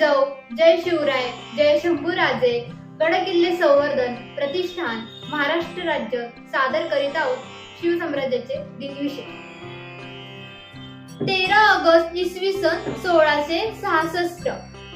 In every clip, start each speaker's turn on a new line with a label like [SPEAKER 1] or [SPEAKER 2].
[SPEAKER 1] जिजाऊ जय शिवराय जय शंभूराजे. गडकिल्ले संवर्धन प्रतिष्ठान महाराष्ट्र राज्य सादर करीत आहोत शिवसाम्राज्याचे दिनविशेष तेरा ऑगस्ट इसवी सन सोळाशे सहासष्ट.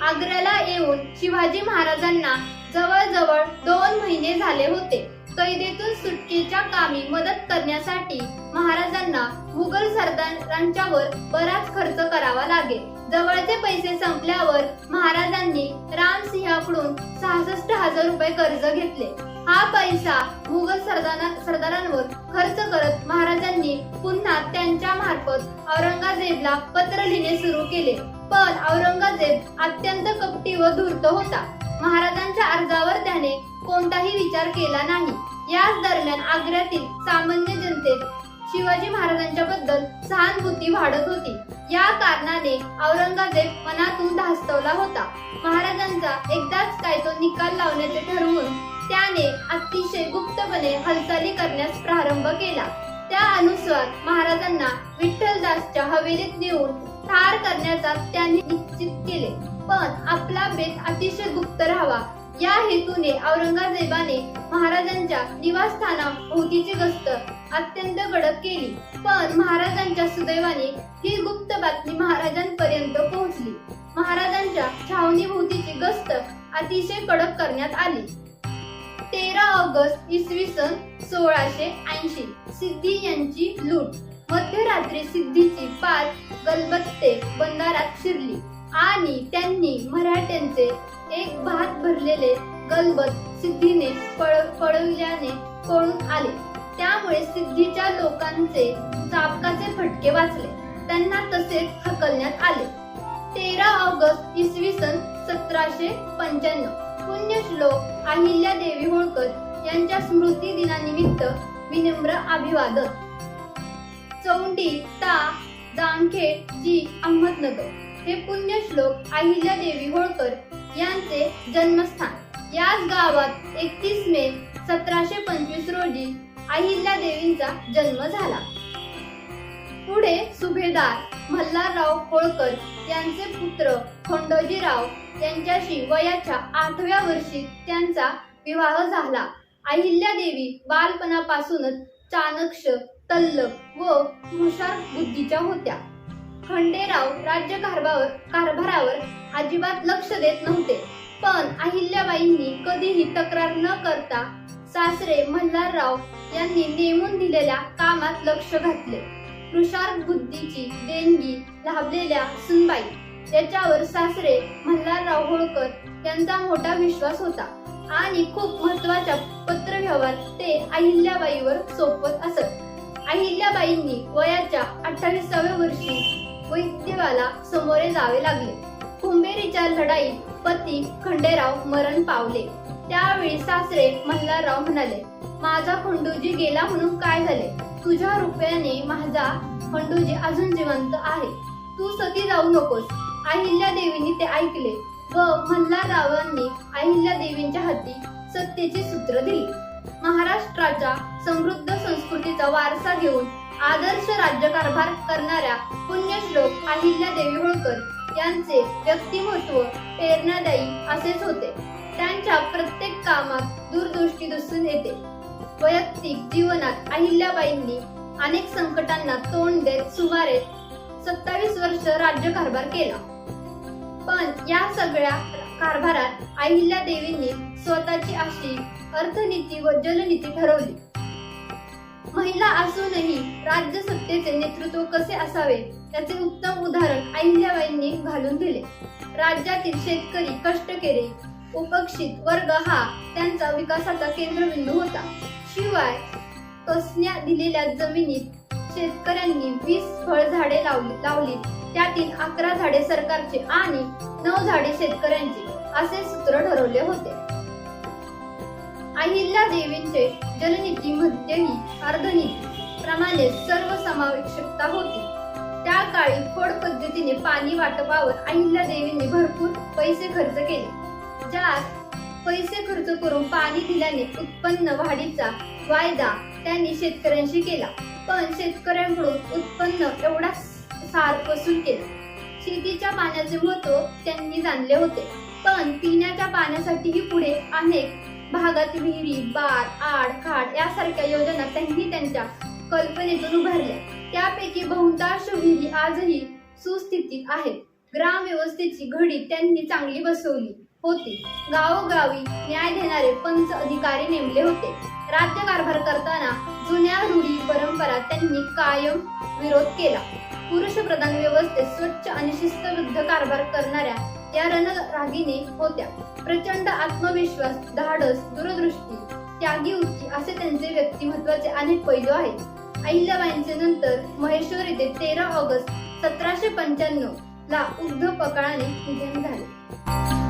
[SPEAKER 1] आग्र्याला येऊन शिवाजी महाराजांना जवळजवळ दोन महिने झाले होते. कैदेतून सुटकेच्या कामी मदत करण्यासाठी महाराजांना मुघल सरदारांच्यावर बराच खर्च करावा लागेल. जवळचे पैसे संपल्यावर महाराजांनी रामसिंहाकडून सहासष्ट हजार रुपये कर्ज घेतले. हा पैसा मुघल सरदारांवर खर्च करत महाराजांनी पुन्हा त्यांच्या मार्फत औरंगजेबला पत्र लिहिणे सुरू केले. पण औरंगजेब अत्यंत कपटी व धूर्त होता. महाराजांच्या अर्जावर त्याने कोणताही विचार केला नाही. याच दरम्यान आग्र्यातील सामान्य जनतेत शिवाजी महाराजांच्या बद्दल सहानुभूती वाढत होती. या कारणाने औरंगजेब मनातून धास्तवला होता. महाराजांचा एकदाच काय तो निकाल लावण्याचे ठरवून त्याने अतिशय गुप्तपणे हालचाली करण्यास प्रारंभ केला. त्या अनुसार महाराजांना विठ्ठलदासच्या हवेलीत नेऊन ठार करण्याचा त्यांनी निश्चित केले. पण आपला बेत अतिशय गुप्त राहावा या हेतूने औरंगजेबाने महाराजांच्या निवासस्थानाभोवतीची गस्त अत्यंत कडक केली. पण महाराजांच्या सुदैवाने ही गुप्त बातमी महाराजांपर्यंत पोहोचली. महाराजांच्या छावणीभोवतीची गस्त अतिशय कडक करण्यात आली. तेरा ऑगस्ट इसवी सन सोळाशे ऐंशी. सिद्धी यांची लूट. मध्यरात्री सिद्धीची पाच गलबत्ते बंगारात शिरली आणि त्यांनी मराठ्यांचे एक भात भरलेले गलबत सिद्धीने पळविल्याने पळून आले. त्यामुळे सिद्धीच्या लोकांचे चापकाचे फटके वाचले त्यांना तसेच हकलण्यात आले. तेरा ऑगस्ट इसवी सन सतराशे पंच्याण्णव. पुण्यश्लोक अहिल्या देवी होळकर यांच्या स्मृती दिनानिमित्त विनम्र अभिवादन. चौंडी ता जामखेड जी अहमदनगर. हे पुण्यश्लोक अहिल्या देवी होळकर यांचे जन्मस्थान. याच गावात एकतीस मे सतराशे पंचवीस रोजी अहिल्या देवींचा जन्म झाला. पुढे सुभेदार मल्हारराव होळकर यांचे पुत्र खंडोजीराव यांच्याशी वयाच्या आठव्या वर्षी त्यांचा विवाह झाला. अहिल्या देवी बालपणापासूनच चाणक्ष तल्लक व हुशार बुद्धीच्या होत्या. खंडेराव राज्य कारभार कारभारावर अजिबात लक्ष देत नव्हते. पण अहिल्याबाईंनी कधीही तक्रार न करता सासरे मल्हारराव यांनी नेमून दिलेल्या कामात लक्ष घातले. कृषार बुद्धीची देणगी लाभलेल्या सुनबाई याच्यावर सासरे मल्हारराव होळकर यांचा मोठा विश्वास होता. आणि खूप महत्त्वाच्या पत्रव्यवहार ते अहिल्याबाईवर सोपवत असत. अहिल्याबाईंनी वयाच्या अठ्ठावीसाव्या वर्षी वैद्यवाला समोरे जावे लागले. कुंभेरीच्या लढाईत पती खंडेराव मरण पावले. त्यावेळी सासरे मल्हारराव म्हणाले माझा खंडूजी गेला म्हणून काय झाले? तुझ्या रुपयाने माझा खंडूजी अजून जिवंत आहे. तू सती जाऊ नकोस. अहिल्या देवींनी ते ऐकले व मल्हाररावांनी अहिल्या देवींच्या हाती सत्तेची सूत्र दिली. महाराष्ट्राच्या समृद्ध संस्कृतीचा वारसा घेऊन आदर्श राज्यकारभार करणाऱ्या पुण्यश्लोक अहिल्या देवी होळकर यांचे व्यक्तिमत्व प्रेरणादायी असेच होते. त्यांच्या प्रत्येक कामात दूरदृष्टी दिसून येते. वैयक्तिक जीवनात अहिल्याबाईंनी अनेक संकटांना तोंड देत सुमारे सत्तावीस वर्ष राज्यकारभार केला. पण या सगळ्या कारभारात अहिल्या देवींनी स्वतःची अशी अर्थनीती व जलनीती ठरवली. महिला असूनही राज्य सत्तेचे नेतृत्व कसे असावे? त्याचे उत्तम उदाहरण अहिल्याबाईंनी घालून दिले. राज्यातील शेतकरी कष्टकरी उपेक्षित वर्ग हा त्यांचा विकासाचा केंद्रबिंदू होता. शिवाय कसण्या दिलेल्या जमिनीत शेतकऱ्यांनी वीस फळझाडे लावली लावली. त्यातील अकरा झाडे सरकारचे आणि नऊ झाडे शेतकऱ्यांची असे सूत्र ठरवले होते. अहिल्या देवींचे जलनीतीमध्येही अर्धनीती प्रमाणे सर्व समावेशकता होती. त्या काळी फोड पद्धतीने पाणी वाटपावर अहिल्या देवींनी भरपूर पैसे खर्च केले ज्यात पैसे खर्च करून पाणी दिल्याने उत्पन्न वाढीचा वायदा त्यांनी शेतकऱ्यांशी केला. पण शेतकऱ्यांकडून उत्पन्न एवढा सार वसूल केला. शेतीच्या पाण्याचे महत्त्व त्यांनी जाणले होते. पण पिण्याच्या पाण्यासाठीही पुढे अनेक भागात विहिरी बार आड खाड यासारख्या योजना त्यांनी त्यांच्या कल्पनेतून उभारल्या. त्यापैकी बहुतांश विहिरी आजही सुस्थितीत आहेत. ग्रामव्यवस्थेची घडी त्यांनी चांगली बसवली होती. गावोगावी न्याय देणारे पंच अधिकारी नेमले होते. राज्यकारभार करताना जुन्या रूढी परंपरा त्यांनी कायम विरोध केला. पुरुषप्रधान व्यवस्थेत स्वच्छ आणि शिस्तबद्ध कारभार करणाऱ्या या रणरागिणी होत्या. प्रचंड आत्मविश्वास धाडस दूरदृष्टी त्यागी उच्ची असे त्यांचे व्यक्तिमत्वाचे अनेक पैलू आहेत. अहिल्याबाईंचे नंतर महेश्वर येथे तेरा ऑगस्ट सतराशे पंच्याण्णव ला उद्धव पकाळाने निधन झाले.